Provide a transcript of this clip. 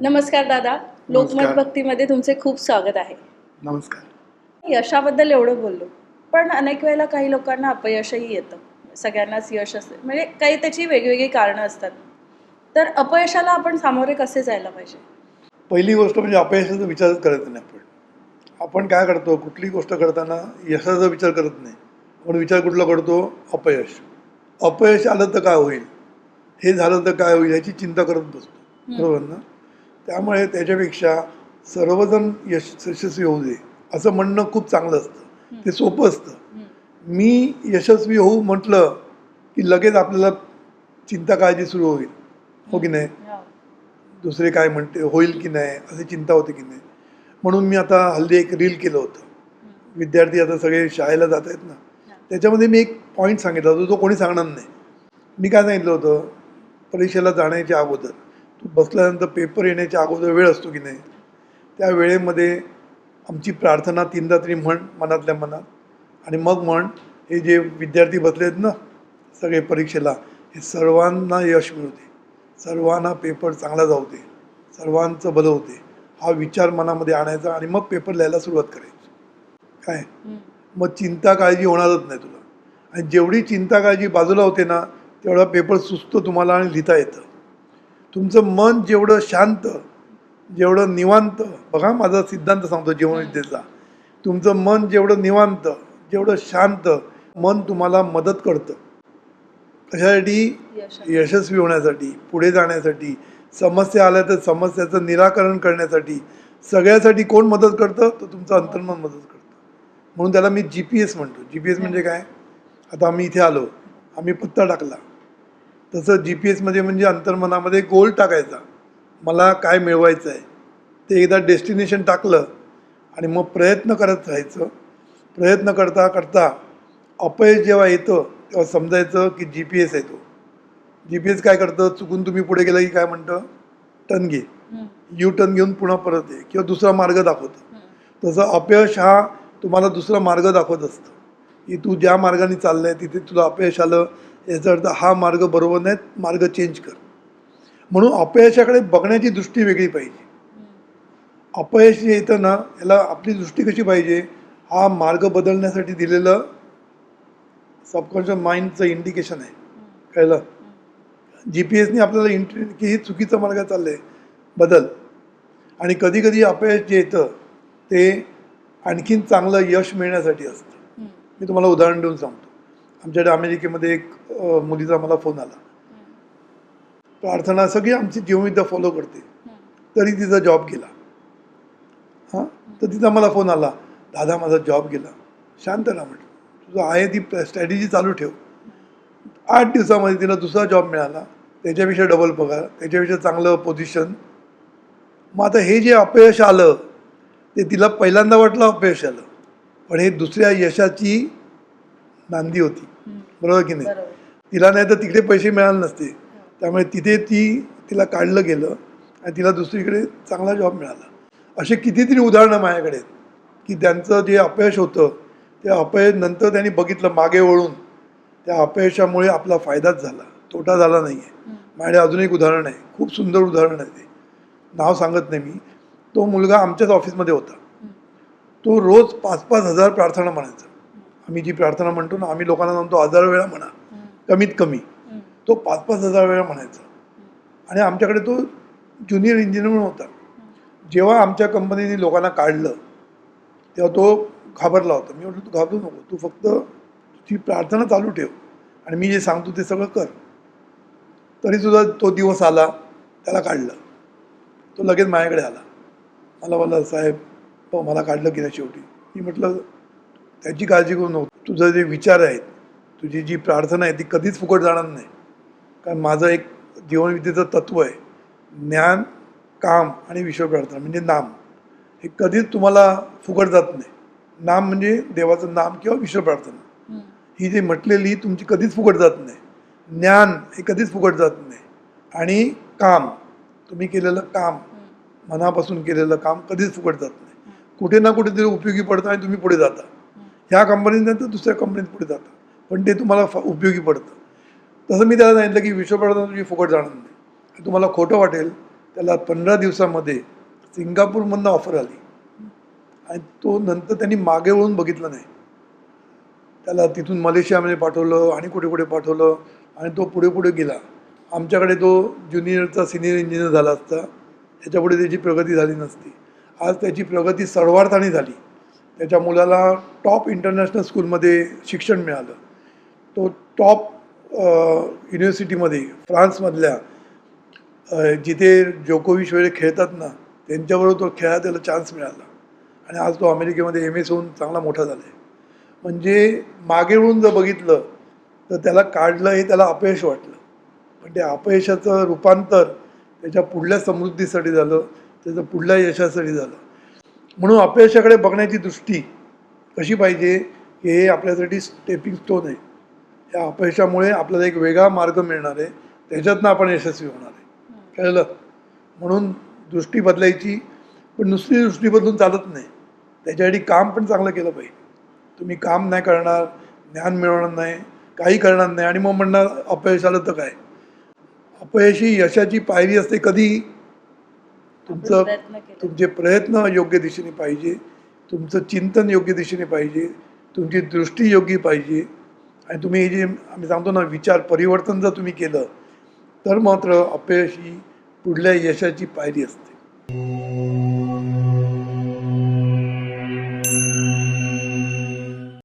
नमस्कार दादा. लोकमत. भक्तीमध्ये तुमचे खूप स्वागत आहे. नमस्कार. यशाबद्दल एवढं बोललो पण अनेक वेळेला काही लोकांना अपयशही येतं. सगळ्यांनाच यश असते. म्हणजे काही त्याची वेगवेगळी कारणं असतात. तर अपयशाला आपण सामोरे कसे जायला पाहिजे? पहिली गोष्ट म्हणजे अपयशाचा विचारच करत नाही आपण. आपण काय करतो? कुठली गोष्ट करताना यशाचा विचार करत नाही. आपण विचार कुठला करतो? अपयश. अपयश आलं तर काय होईल? हे झालं तर काय होईल? याची चिंता करत बसतो. बरोबर ना? त्यामुळे त्याच्यापेक्षा सर्वजण यश यशस्वी होऊ दे असं म्हणणं खूप चांगलं असतं. ते सोपं असतं. मी यशस्वी होऊ म्हटलं की लगेच आपल्याला चिंता काळजी सुरू होईल. हो की नाही? दुसरे काय म्हणते होईल की नाही? अशी चिंता होते की नाही? म्हणून मी आता हल्ली एक रील केलं होतं. विद्यार्थी आता सगळे शाळेला जात आहेत ना. त्याच्यामध्ये मी एक पॉईंट सांगितला होता जो कोणी सांगणार नाही. मी काय सांगितलं होतं? परीक्षेला जाण्याच्या अगोदर. तू बसल्यानंतर पेपर येण्याच्या अगोदर वेळ असतो की नाही? त्या वेळेमध्ये आमची प्रार्थना तीनदा तरी म्हण मनातल्या मनात. आणि मग म्हण हे जे विद्यार्थी बसले आहेत ना सगळे परीक्षेला हे सर्वांना यश मिळू दे सर्वांना पेपर चांगला जाऊ दे. सर्वांचं भलं होते. हा विचार मनामध्ये आणायचा आणि मग पेपर लिहायला सुरुवात करायची. काय? मग चिंता काळजी होणारच नाही तुला. आणि जेवढी चिंता काळजी बाजूला होते ना तेवढा पेपर सुचतो तुम्हाला आणि लिहिता येतं. तुमचं मन जेवढं शांत जेवढं निवांत बघा माझा सिद्धांत सांगतो जीवनविद्येचा. तुमचं मन जेवढं निवांत जेवढं शांत मन तुम्हाला मदत करतं. कशासाठी यश यशस्वी होण्यासाठी पुढे जाण्यासाठी समस्या आल्या तर समस्याचं निराकरण करण्यासाठी सगळ्यासाठी कोण मदत करतं? तर तुमचं अंतर्मन मदत करतं. म्हणून त्याला मी जी पी एस म्हणतो. जी पी एस म्हणजे काय? आता आम्ही इथे आलो. आम्ही पत्ता टाकला. तसं जी पी एसमध्ये म्हणजे अंतर्मनामध्ये गोल टाकायचा. मला काय मिळवायचं आहे ते एकदा डेस्टिनेशन टाकलं आणि मग प्रयत्न करत राहायचं. प्रयत्न करता करता अपयश जेव्हा येतं तेव्हा समजायचं की जी पी एस येतो जी पी एस काय करतं? चुकून तुम्ही पुढे गेलं की काय म्हणतं? टर्न घे. यू टर्न घेऊन पुन्हा परत ये किंवा दुसरा मार्ग दाखवतं. तसं अपयश हा तुम्हाला दुसरा मार्ग दाखवत असतं. की तू ज्या मार्गाने चाललंय तिथे तुला अपयश आलं याचा अर्थ हा मार्ग बरोबर नाही मार्ग चेंज कर. म्हणून अपयशाकडे बघण्याची दृष्टी वेगळी पाहिजे. अपयश जे येतं ना याला आपली दृष्टी कशी पाहिजे? हा मार्ग बदलण्यासाठी दिलेलं सबकॉन्शियस माइंडचं इंडिकेशन आहे. कळलं? जी पी एसने आपल्याला इंट की हे चुकीचा मार्ग चाललं आहे बदल. आणि कधी कधी अपयश जे येतं ते आणखीन चांगलं यश मिळण्यासाठी असतं. मी तुम्हाला उदाहरण देऊन सांगतो. आमच्याकडे अमेरिकेमध्ये एक मुलीचा मला फोन आला. प्रार्थना सगळी आमची जीवविद्या फॉलो करते. तरी तिचा जॉब गेला. हां? तर तिचा मला फोन आला. दादा माझा जॉब गेला. शांत राहा म्हटलं. तुझं आहे ती स्ट्रॅटेजी चालू ठेव. आठ दिवसामध्ये तिला दुसरा जॉब मिळाला. त्याच्यापेक्षा डबल पगार त्याच्यापेक्षा चांगलं पोझिशन मग आता हे जे अपयश आलं ते तिला पहिल्यांदा वाटलं अपयश आलं. पण हे दुसऱ्या यशाची नांदी होती. बरोबर की नाही? तिला नाही तर तिकडे पैसे मिळाले नसते. त्यामुळे तिथे ती तिला काढलं गेलं आणि तिला दुसरीकडे चांगला जॉब मिळाला. असे कितीतरी उदाहरणं माझ्याकडे आहेत. की त्यांचं जे अपयश होतं ते अपयश नंतर त्यांनी बघितलं मागे वळून. त्या अपयशामुळे आपला फायदाच झाला. तोटा झाला नाही आहे माझ्याकडे अजून एक उदाहरण आहे. खूप सुंदर उदाहरण आहे ते. नाव सांगत नाही मी. तो मुलगा आमच्याच ऑफिसमध्ये होता. तो रोज पाच पाच हजार प्रार्थना म्हणायचा. आम्ही जी प्रार्थना म्हणतो ना आम्ही लोकांना म्हणतो हजार वेळा म्हणा कमीत कमी. तो पाच पाच हजार वेळा म्हणायचा. आणि आमच्याकडे तो ज्युनियर इंजिनियर म्हणून होता. जेव्हा आमच्या कंपनीने लोकांना काढलं तेव्हा तो घाबरला होता. मी म्हटलं तू घाबरू नको तू फक्त तुझी प्रार्थना चालू ठेव आणि मी जे सांगतो ते सगळं कर. तरी सुद्धा तो दिवस आला त्याला काढलं. तो लगेच माझ्याकडे आला. मला बोलला साहेब हो मला काढलं की नाही शेवटी. मी म्हटलं त्याची काळजी करू नको. तुझं जे विचार आहेत तुझी जी प्रार्थना आहे ती कधीच फुकट जाणार नाही. कारण माझं एक जीवनविद्येचं तत्व आहे ज्ञान काम आणि विश्वप्रार्थना म्हणजे नाम. हे कधीच तुम्हाला फुकट जात नाही. नाम म्हणजे देवाचं नाम किंवा विश्वप्रार्थना ही जी म्हटलेली तुमची कधीच फुकट जात नाही. ज्ञान हे कधीच फुकट जात नाही. आणि काम तुम्ही केलेलं काम मनापासून केलेलं काम कधीच फुकट जात नाही. कुठे ना कुठेतरी उपयोगी पडतं आणि तुम्ही पुढे जाता. ह्या कंपनीनंतर दुसऱ्या कंपनीत पुढे जातं. पण ते तुम्हाला फ उपयोगी पडतं. तसं मी त्याला सांगितलं की विश्वप्रधान तुझी फुकट जाणार नाही. तुम्हाला खोटं वाटेल त्याला पंधरा दिवसामध्ये सिंगापूरमधनं ऑफर आली. आणि तो नंतर त्यांनी मागे वळून बघितलं नाही. त्याला तिथून मलेशियामध्ये पाठवलं आणि कुठे कुठे पाठवलं आणि तो पुढे पुढे गेला. आमच्याकडे तो ज्युनियरचा सिनियर इंजिनियर झाला असता. त्याच्यापुढे त्याची प्रगती झाली नसती. आज त्याची प्रगती सर्वार्थाने झाली. त्याच्या मुलाला टॉप इंटरनॅशनल स्कूलमध्ये शिक्षण मिळालं. तो टॉप युनिव्हर्सिटीमध्ये फ्रान्समधल्या जिथे जोकोविश वगैरे खेळतात ना त्यांच्याबरोबर तो खेळायला त्याला चान्स मिळाला. आणि आज तो अमेरिकेमध्ये एम एस होऊन चांगला मोठा झाला आहे म्हणजे मागे वळून जर बघितलं तर त्याला काढलं हे त्याला अपयश वाटलं. पण त्या अपयशाचं रूपांतर त्याच्या पुढल्या समृद्धीसाठी झालं त्याचं पुढल्या यशासाठी झालं. म्हणून अपयशाकडे बघण्याची दृष्टी कशी पाहिजे की हे आपल्यासाठी स्टेपिंग स्टोन आहे. या अपयशामुळे आपल्याला एक वेगळा मार्ग मिळणार आहे. त्याच्यातनं आपण यशस्वी होणार आहे. कळलं? म्हणून दृष्टी बदलायची पण नुसती दृष्टी बदलून चालत नाही. त्याच्यासाठी काम पण चांगलं केलं पाहिजे. तुम्ही काम नाही करणार ज्ञान मिळवणार नाही काही करणार नाही. आणि मग म्हणणार अपयश आलं तर काय? अपयशी यशाची पायरी असते कधी? तुमचं तुमचे प्रयत्न योग्य दिशेने पाहिजे तुमचं चिंतन योग्य दिशेने पाहिजे तुमची दृष्टी योग्य पाहिजे. आणि तुम्ही हे जे आम्ही सांगतो ना विचार परिवर्तन जर तुम्ही केलं तर मात्र अपयश ही पुढल्या यशाची पायरी असते.